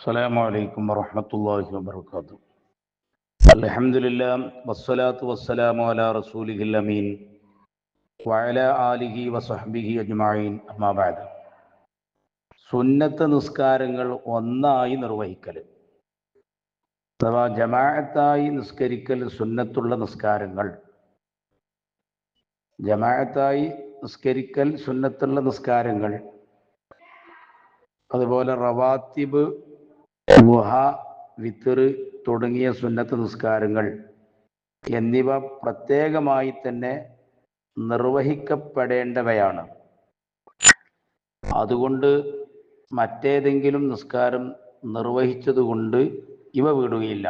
السلام عليكم ورحمة الله وبركاته الحمد لله والصلاة والسلام على رسوله الأمين وعلى آله وصحبه أجمعين أما بعد സുന്നത്ത് നിസ്കാരങ്ങൾ ഒന്നായി നിർവഹിക്കൽ അഥവാ ജമാഅത്തായി നിസ്കരിക്കൽ സുന്നത്തുള്ള നിസ്കാരങ്ങൾ ജമാഅത്തായി നിസ്കരിക്കൽ സുന്നത്തുള്ള നിസ്കാരങ്ങൾ അതുപോലെ റവാത്തിബ് ഗുഹ വിത്തറ് തുടങ്ങിയ സുന്നത്ത് നിസ്കാരങ്ങൾ എന്നിവ പ്രത്യേകമായി തന്നെ നിർവഹിക്കപ്പെടേണ്ടവയാണ്. അതുകൊണ്ട് മറ്റേതെങ്കിലും നിസ്കാരം നിർവഹിച്ചതുകൊണ്ട് ഇവ വിടുകയില്ല.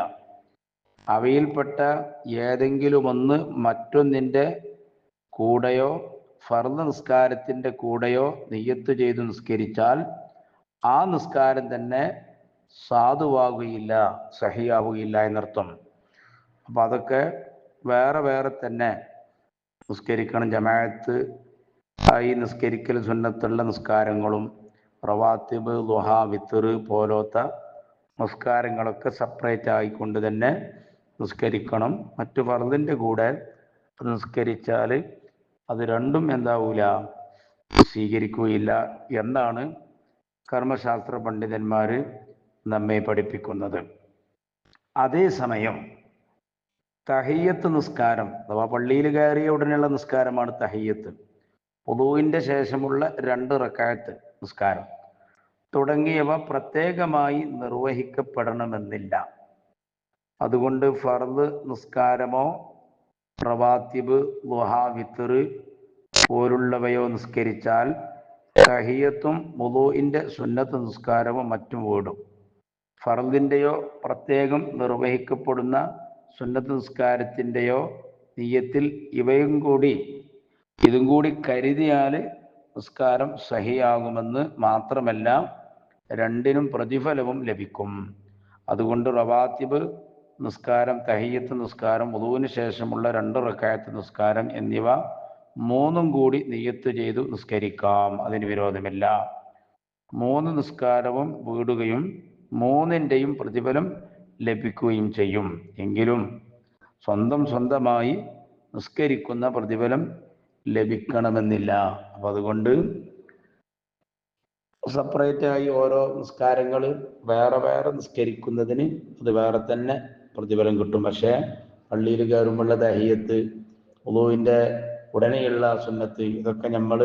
അവയിൽപ്പെട്ട ഏതെങ്കിലും ഒന്ന് മറ്റൊന്നിന്റെ കൂടെയോ ഫർദ് നിസ്കാരത്തിന്റെ കൂടെയോ നെയ്യത്ത് ചെയ്ത് നിസ്കരിച്ചാൽ ആ നിസ്കാരം തന്നെ സാധുവാകുകയില്ല സഹിയാവുകയില്ല എന്നർത്ഥം. അപ്പം അതൊക്കെ വേറെ വേറെ തന്നെ നിസ്കരിക്കണം. ജമാഅത്ത് ഈ നിസ്കരിക്കൽ സുന്നത്തുള്ള നിസ്കാരങ്ങളും റവാത്തിബ് ദുഹ വിത്തറ് പോലോത്ത നിസ്കാരങ്ങളൊക്കെ സെപ്പറേറ്റ് ആയിക്കൊണ്ട് തന്നെ നിസ്കരിക്കണം. മറ്റു ഫർദിന്റെ കൂടെ നിസ്കരിച്ചാൽ അത് രണ്ടും എന്താവൂല സ്വീകരിക്കുകയില്ല എന്നാണ് കർമ്മശാസ്ത്ര പണ്ഡിതന്മാർ നമ്മെ പഠിപ്പിക്കുന്നത്. അതേസമയം തഹയ്യത്ത് നിസ്കാരം അഥവാ പള്ളിയിൽ കയറിയ ഉടനെയുള്ള നിസ്കാരമാണ് തഹയ്യത്ത്. പൊതുവിന്റെ ശേഷമുള്ള രണ്ട് റക്കായത്ത് നിസ്കാരം. തുടങ്ങിയവ പ്രത്യേകമായി നിർവഹിക്കപ്പെടണമെന്നില്ല. അതുകൊണ്ട് ഫർദ് നിസ്കാരമോ പ്രവാത്തിബ് ലുഹ പോലുള്ളവയോ നിസ്കരിച്ചാൽ തഹിയത്തും മുതുവിന്റെ സുന്നത്ത് നിസ്കാരവും മറ്റും വീടും. ഫർദിന്റെയോ പ്രത്യേകം നിർവഹിക്കപ്പെടുന്ന സുന്നത്ത് നിസ്കാരത്തിന്റെയോ നീയത്തിൽ ഇവയും കൂടി ഇതും കൂടി കരുതിയാൽ നിസ്കാരം സഹിയാകുമെന്ന് മാത്രമല്ല രണ്ടിനും പ്രതിഫലവും ലഭിക്കും. അതുകൊണ്ട് റവാത്തിബ് നിസ്കാരം തഹയ്യത്ത് നിസ്കാരം ഉദുവിന് ശേഷമുള്ള രണ്ട് റക്കായത്ത് നിസ്കാരം എന്നിവ മൂന്നും കൂടി നിയത്ത് ചെയ്തു നിസ്കരിക്കാം. അതിന് വിരോധമില്ല. മൂന്ന് നിസ്കാരവും വീടുകയും മൂന്നിന്റെയും പ്രതിഫലം ലഭിക്കുകയും ചെയ്യും. എങ്കിലും സ്വന്തം സ്വന്തമായി നിസ്കരിക്കുന്ന പ്രതിഫലം ലഭിക്കണമെന്നില്ല. അപ്പം അതുകൊണ്ട് സെപ്പറേറ്റ് ആയി ഓരോ നിസ്കാരങ്ങൾ വേറെ വേറെ നിസ്കരിക്കുന്നതിന് അത് വേറെ തന്നെ പ്രതിഫലം കിട്ടും. പക്ഷേ പള്ളിയിൽ കയറുമ്പോഴുള്ള ദഹിയത്ത് ഉളുവിന്റെ ഉടനെയുള്ള സുന്നത്ത് ഇതൊക്കെ നമ്മൾ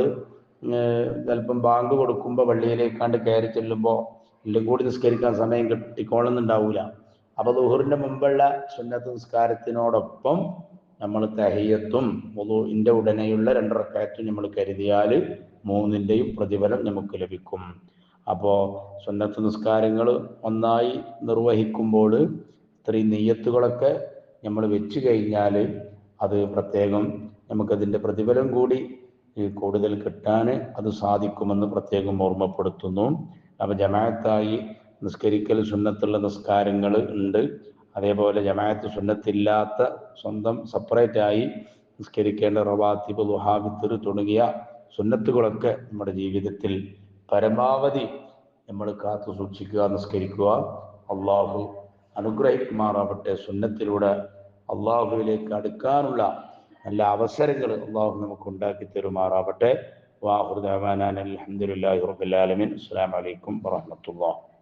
ചിലപ്പം ബാങ്ക് കൊടുക്കുമ്പോൾ പള്ളിയിലേക്കാണ്ട് കയറി ചെല്ലുമ്പോൾ എല്ലാം കൂടി നിസ്കരിക്കാൻ സമയം കിട്ടിക്കോളുന്നുണ്ടാവില്ല അപ്പോൾ ദുഹറിന്റെ മുമ്പുള്ള സുന്നത്ത് നിസ്കാരത്തിനോടൊപ്പം നമ്മൾ തഹിയത്തും ഇന്റെ ഉടനെയുള്ള രണ്ടറക്കായത്തും നമ്മൾ കരുതിയാൽ മൂന്നിന്റെയും പ്രതിഫലം നമുക്ക് ലഭിക്കും. അപ്പോൾ സുന്നത്ത് നിസ്കാരങ്ങൾ ഒന്നായി നിർവഹിക്കുമ്പോൾ ഇത്രയും നെയ്യത്തുകളൊക്കെ നമ്മൾ വെച്ച് കഴിഞ്ഞാൽ അത് പ്രത്യേകം നമുക്കതിന്റെ പ്രതിഫലം കൂടി കൂടുതൽ കിട്ടാൻ അത് സാധിക്കുമെന്ന് പ്രത്യേകം ഓർമ്മപ്പെടുത്തുന്നു. അപ്പോൾ ജമാഅത്തായി നിസ്കരിക്കൽ സുന്നത്തുള്ള നിസ്കാരങ്ങൾ ഉണ്ട്. അതേപോലെ ജമാഅത്ത് സുന്നത്തില്ലാത്ത സ്വന്തം സെപ്പറേറ്റ് സെപ്പറേറ്റായി നിസ്കരിക്കേണ്ട റവാത്തിബ് ലുഹാബിത്തിർ തുടങ്ങിയ സുന്നത്തുകളൊക്കെ നമ്മുടെ ജീവിതത്തിൽ പരമാവധി നമ്മൾ കാത്തു സൂക്ഷിക്കുക നിസ്കരിക്കുക. അള്ളാഹു അനുഗ്രഹിക്കുമാറാവട്ടെ. സുന്നത്തിലൂടെ അള്ളാഹുവിലേക്ക് അടുക്കാനുള്ള നല്ല അവസരങ്ങൾ അള്ളാഹു നമുക്ക് ഉണ്ടാക്കി തരുമാറാവട്ടെ. വാഹുദാൻ അലഹമുല്ലാ റബുലാലമിൻ അസ്സാം വലൈക്കും വാഹമത്തുള്ള